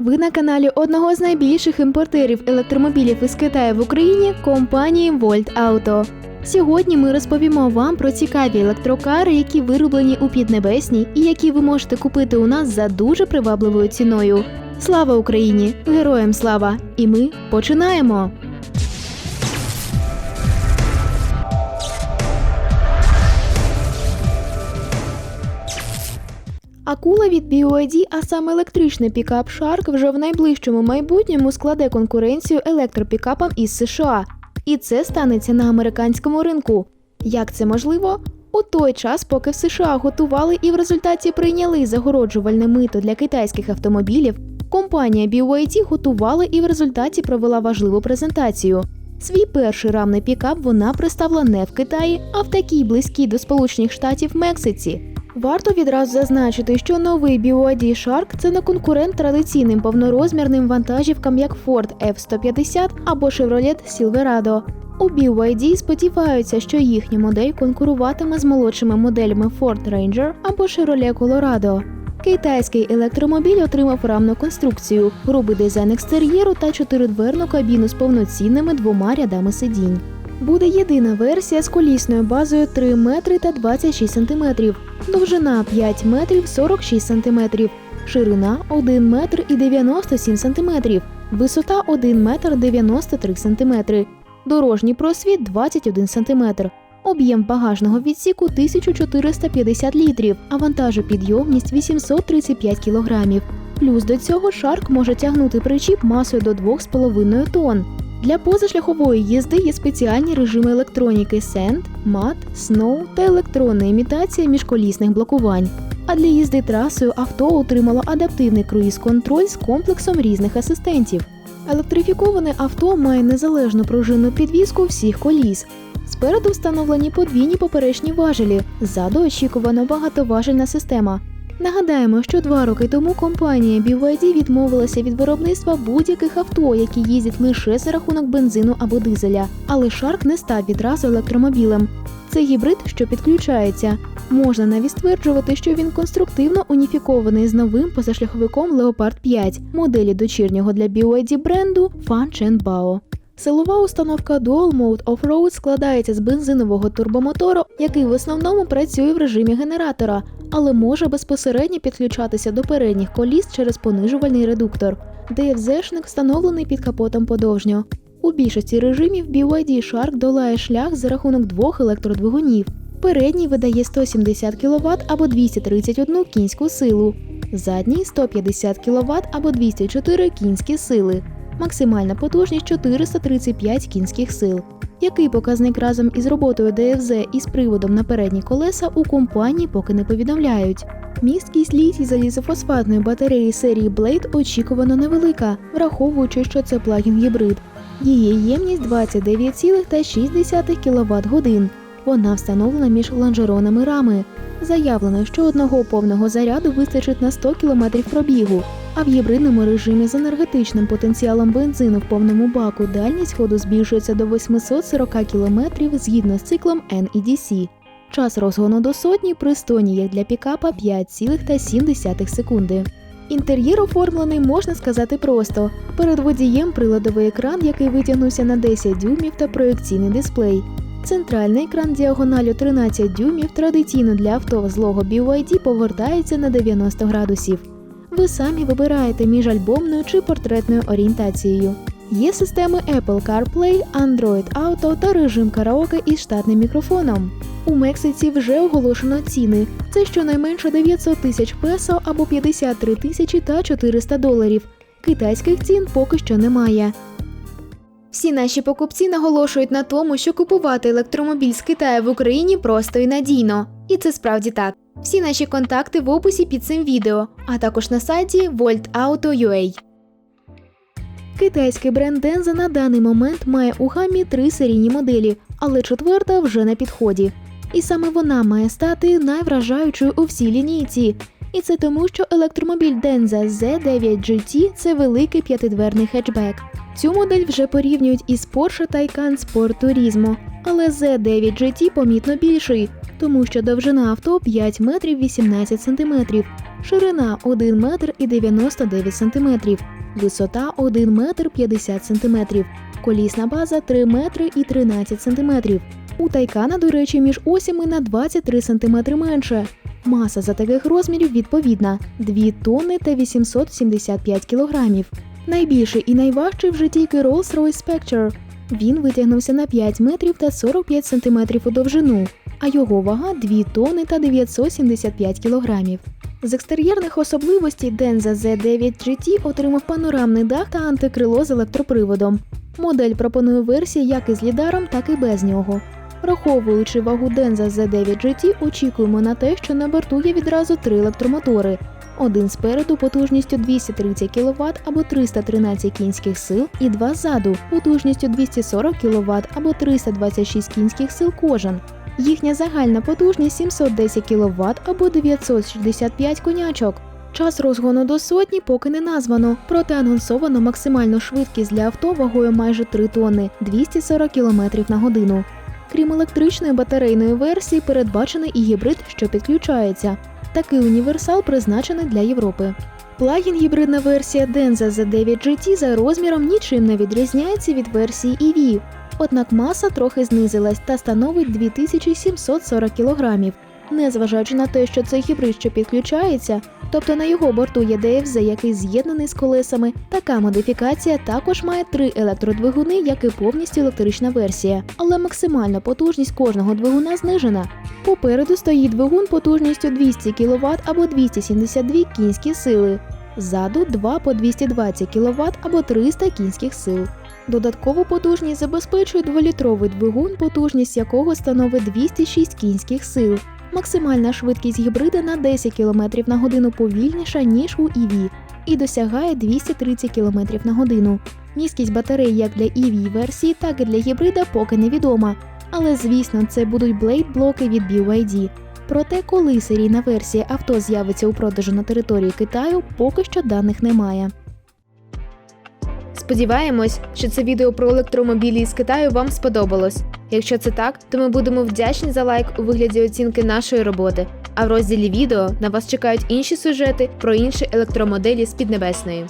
Ви на каналі одного з найбільших імпортерів електромобілів із Китаю в Україні компанії Volt Auto. Сьогодні ми розповімо вам про цікаві електрокари, які вироблені у Піднебесній і які ви можете купити у нас за дуже привабливою ціною. Слава Україні! Героям слава! І ми починаємо! Акула від BYD, а саме електричний пікап Shark, вже в найближчому майбутньому складе конкуренцію електропікапам із США. І це станеться на американському ринку. Як це можливо? У той час, поки в США готували і в результаті прийняли загороджувальне мито для китайських автомобілів, компанія BYD готувала і в результаті провела важливу презентацію. Свій перший рамний пікап вона представила не в Китаї, а в такій близькій до Сполучених Штатів Мексиці. Варто відразу зазначити, що новий BYD Shark – це не конкурент традиційним повнорозмірним вантажівкам, як Ford F-150 або Chevrolet Silverado. У BYD сподіваються, що їхня модель конкуруватиме з молодшими моделями Ford Ranger або Chevrolet Colorado. Китайський електромобіль отримав рамну конструкцію, грубий дизайн екстер'єру та чотиридверну кабіну з повноцінними двома рядами сидінь. Буде єдина версія з колісною базою 3 метри та 26 сантиметрів, довжина 5 метрів 46 сантиметрів, ширина 1 метр і 97 сантиметрів, висота 1 метр 93 сантиметри, дорожній просвіт 21 сантиметр. Об'єм багажного відсіку 1450 літрів, а вантажопідйомність 835 кілограмів. Плюс до цього шарк може тягнути причіп масою до 2,5 тонн. Для позашляхової їзди є спеціальні режими електроніки Sand, MAT, Snow та електронна імітація міжколісних блокувань. А для їзди трасою авто отримало адаптивний круїз-контроль з комплексом різних асистентів. Електрифіковане авто має незалежну пружинну підвіску всіх коліс. Спереду встановлені подвійні поперечні важелі, ззаду очікувано багатоважельна система. Нагадаємо, що два роки тому компанія BYD відмовилася від виробництва будь-яких авто, які їздять лише за рахунок бензину або дизеля. Але Shark не став відразу електромобілем. Це гібрид, що підключається. Можна навіть стверджувати, що він конструктивно уніфікований з новим позашляховиком Leopard 5, моделі дочірнього для BYD бренду Fan Bao. Силова установка Dual Mode Off-Road складається з бензинового турбомотору, який в основному працює в режимі генератора, але може безпосередньо підключатися до передніх коліс через понижувальний редуктор. DFZ-шник встановлений під капотом подовжньо. У більшості режимів BYD Shark долає шлях за рахунок двох електродвигунів. Передній видає 170 кВт або 231 кінську силу, задній 150 кВт або 204 кінські сили. Максимальна потужність 435 кінських сил. Який показник разом із роботою ДФЗ і з приводом на передні колеса у компанії поки не повідомляють. Місткість літій залізофосфатної батареї серії Blade очікувано невелика, враховуючи, що це плагін гібрид. Її ємність 29,6 кВт годин. Вона встановлена між лонжеронами рами. Заявлено, що одного повного заряду вистачить на 100 км пробігу, а в гібридному режимі з енергетичним потенціалом бензину в повному баку дальність ходу збільшується до 840 км згідно з циклом NEDC. Час розгону до сотні пристойний як для пікапа 5,7 секунди. Інтер'єр оформлений, можна сказати просто. Перед водієм приладовий екран, який витягнувся на 10 дюймів та проекційний дисплей. Центральний екран діагоналю 13 дюймів традиційно для авто злого BYD повертається на 90 градусів. Ви самі вибираєте між альбомною чи портретною орієнтацією. Є системи Apple CarPlay, Android Auto та режим караоке із штатним мікрофоном. У Мексиці вже оголошено ціни. Це щонайменше 900 тисяч песо або 53 тисячі та 400 доларів. Китайських цін поки що немає. Всі наші покупці наголошують на тому, що купувати електромобіль з Китаю в Україні просто і надійно. І це справді так. Всі наші контакти в описі під цим відео, а також на сайті voltauto.ua. Китайський бренд Denza на даний момент має у гамі три серійні моделі, але четверта вже на підході. І саме вона має стати найвражаючою у всій лінійці. І це тому, що електромобіль Denza Z9 GT – це великий п'ятидверний хетчбек. Цю модель вже порівнюють із Porsche Taycan Sport Turismo, але Z9 GT помітно більший, тому що довжина авто 5 метрів 18 сантиметрів, ширина 1 метр і 99 сантиметрів, висота 1 метр 50 сантиметрів, колісна база 3 метри і 13 сантиметрів. У Тайкана, до речі, між осями на 23 сантиметри менше. Маса за таких розмірів відповідна 2 тонни та 875 кілограмів. Найбільший і найважчий вже тільки Rolls-Royce Spectre. Він витягнувся на 5 метрів та 45 сантиметрів у довжину, а його вага 2 тонни та 975 кілограмів. З екстер'єрних особливостей Denza Z9 GT отримав панорамний дах та антикрило з електроприводом. Модель пропонує версії як із лідаром, так і без нього. Враховуючи вагу Denza Z9 GT, очікуємо на те, що на борту є відразу три електромотори. Один спереду потужністю 230 кВт або 313 кінських сил, і два ззаду потужністю 240 кВт або 326 кінських сил кожен. Їхня загальна потужність 710 кВт або 965 конячок. Час розгону до сотні поки не названо, проте анонсовано максимальну швидкість для авто вагою майже 3 тонни 240 км на годину. Крім електричної батарейної версії, передбачений і гібрид, що підключається. Такий універсал призначений для Європи. Плагін гібридна версія Denza Z9 GT за розміром нічим не відрізняється від версії EV, однак маса трохи знизилась та становить 2740 кг. Незважаючи на те, що це гібрид, що підключається, тобто на його борту є DFZ, який з'єднаний з колесами, така модифікація також має три електродвигуни, як і повністю електрична версія, але максимальна потужність кожного двигуна знижена. Попереду стоїть двигун потужністю 200 кВт або 272 кінські сили. Ззаду 2 по 220 кВт або 300 кінських сил. Додаткову потужність забезпечує 2-літровий двигун, потужність якого становить 206 кінських сил. Максимальна швидкість гібрида на 10 км на годину повільніша, ніж у EV, і досягає 230 км на годину. Міськість батареї як для EV версії, так і для гібрида поки невідома. Але звісно, це будуть блейд-блоки від BYD. Проте, коли серійна версія авто з'явиться у продажу на території Китаю, поки що даних немає. Сподіваємось, що це відео про електромобілі із Китаю вам сподобалось. Якщо це так, то ми будемо вдячні за лайк у вигляді оцінки нашої роботи. А в розділі відео на вас чекають інші сюжети про інші електромоделі з Піднебесної.